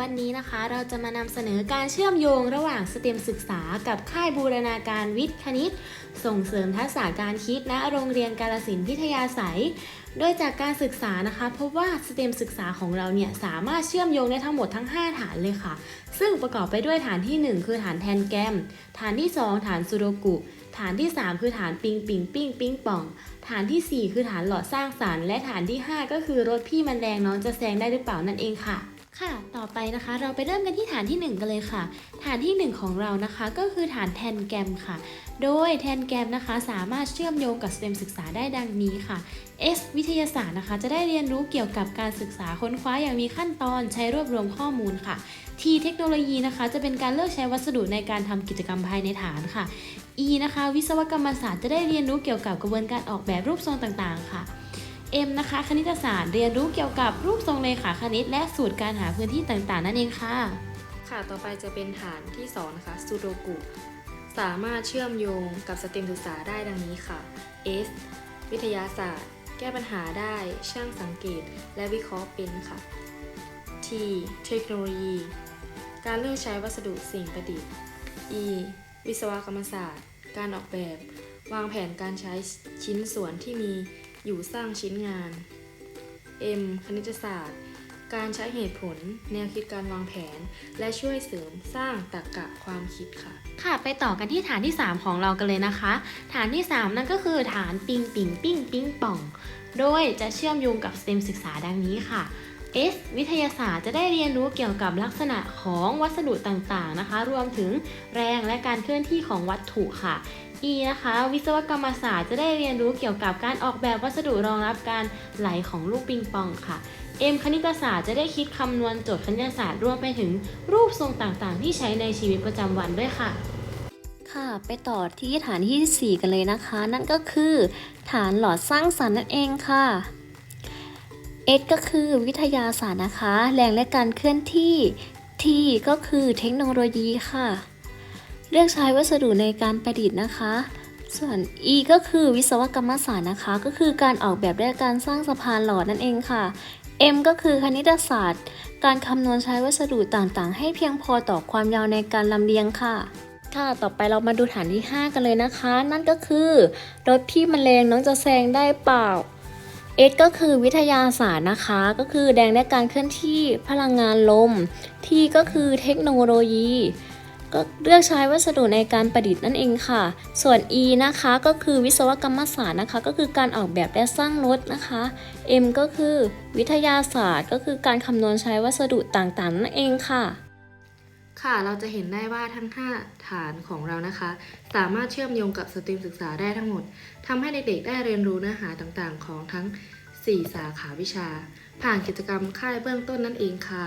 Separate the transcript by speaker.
Speaker 1: วันนี้นะคะเราจะมานำเสนอการเชื่อมโยงระหว่างสเต็มศึกษากับค่ายบูรณาการวิทย์คณิต ส่งเสริมทักษะการคิดณโรงเรียนกาลสินธุ์พิทยาศัยโดยจากการศึกษานะคะพบว่าสเต็มศึกษาของเราเนี่ยสามารถเชื่อมโยงได้ทั้งหมดทั้ง 5 ฐานเลยค่ะ ซึ่งประกอบไปด้วยฐานที่ 1 คือฐานแทนแกรมฐานที่ 2 ฐานซูโดกุฐานที่ 3 คือฐานปิงปิงปิ้งปิ้งป่อง ฐานทีสี่4 คือฐานหลอดสร้างสรรค์และฐานที่ 5 ก็คือรถพี่มันแดงน้องจะแซงได้หรือเปล่านั่นเองค่ะ ค่ะ ต่อไปนะคะเราไปเริ่มกันที่ฐานที่ 1 กันเลยค่ะ ฐานที่ 1 ของเรานะคะก็คือฐานแทนแกรมค่ะ โดยแทนแกรมนะคะสามารถเชื่อมโยงกับสเต็มศึกษาได้ดังนี้ค่ะ S วิทยาศาสตร์นะคะ จะได้เรียนรู้เกี่ยวกับการศึกษาค้นคว้าอย่างมีขั้นตอนใช้รวบรวมข้อมูลค่ะ T เทคโนโลยีนะคะ จะเป็นการเลือกใช้วัสดุในการทำกิจกรรมภายในฐานค่ะ E นะคะ วิศวกรรมศาสตร์จะได้เรียนรู้เกี่ยวกับกระบวนการออกแบบรูปทรงต่างๆ ค่ะ M นะคะคณิตศาสตร์เรียนรู้เกี่ยวกับรูปทรงเลขาคณิต และสูตรการหาพื้นที่ต่างๆ นั่นเองค่ะ
Speaker 2: ค่ะต่อไปจะเป็นฐานที่2นะคะซูโดกุสามารถเชื่อมโยงกับสเต็มศึกษาได้ดังนี้ค่ะ S วิทยาศาสตร์ แก้ปัญหาได้ช่างสังเกต และวิเคราะห์เป็นค่ะ T เทคโนโลยี การเลือกใช้วัสดุสิ่งประดิษฐ์ E วิศวกรรมศาสตร์ การออกแบบ วางแผนการใช้ชิ้นส่วนที่มี อยู่สร้างชิ้นงาน M คณิตศาสตร์ การใช้เหตุผล แนวคิดการวางแผน และช่วยเสริมสร้างตรรกะความคิดค่ะ
Speaker 1: ค่ะไปต่อกันที่ฐานที่ 3 ของเรากันเลยนะคะ ฐานที่ 3 นั่นก็คือฐานปิงปิงปิ้งปิ้งป่อง โดยจะเชื่อมโยงกับสเต็มศึกษาดังนี้ค่ะ S วิทยาศาสตร์จะได้เรียนรู้เกี่ยวกับลักษณะของวัสดุต่างๆนะคะ รวมถึงแรงและการเคลื่อนที่ของวัตถุค่ะ E นะคะ วิศวกรรมศาสตร์จะได้เรียนรู้เกี่ยวกับการออกแบบวัสดุรองรับการไหลของลูกปิงปองค่ะ M คณิตศาสตร์จะได้คิดคำนวณโจทย์คณิตศาสตร์รวมไปถึงรูปทรงต่างๆ ที่ใช้ในชีวิตประจำวันด้วยค่ะ
Speaker 3: ค่ะ ไปต่อที่ฐานที่ 4 กันเลยนะคะ นั่นก็คือ ฐานหลอดสร้างสรรค์นั่นเองค่ะ S ก็คือวิทยาศาสตร์นะคะ แรงและการเคลื่อนที่ T ก็คือเทคโนโลยีค่ะ เลือกใช้วัสดุในการประดิษฐ์นะคะ ส่วน E ก็คือวิศวกรรมศาสตร์นะคะ ก็คือการออกแบบและการสร้างสะพานหลอดนั่นเองค่ะ M ก็คือคณิตศาสตร์ การคำนวณใช้วัสดุต่างๆ ให้เพียงพอต่อความยาวในการลำเลียงค่ะ ค่ะ ต่อไปเรามาดูฐานที่ 5 กันเลยนะคะ นั่นก็คือรถพี่แมลงน้องจะแซงได้เปล่า S ก็คือวิทยาศาสตร์นะคะ ก็คือแรงและการเคลื่อนที่พลังงานลม T ก็คือเทคโนโลยี ก็เลือกใช้วัสดุในการประดิษฐ์นั่นเองค่ะ ส่วน E นะคะก็คือวิศวกรรมศาสตร์นะคะ ก็คือการออกแบบและสร้างรถนะคะ M ก็คือวิทยาศาสตร์ ก็คือการคำนวณใช้วัสดุต่างๆ นั่นเองค่ะ
Speaker 2: ค่ะเราจะเห็นได้ว่าทั้ง 5 ฐานของเรานะคะ สามารถเชื่อมโยงกับสตรีมศึกษาได้ทั้งหมดทำให้เด็กๆ ได้เรียนรู้เนื้อหาต่างๆ ของทั้ง 4 สาขาวิชา ผ่านกิจกรรมค่ายเบื้องต้นนั่นเองค่ะ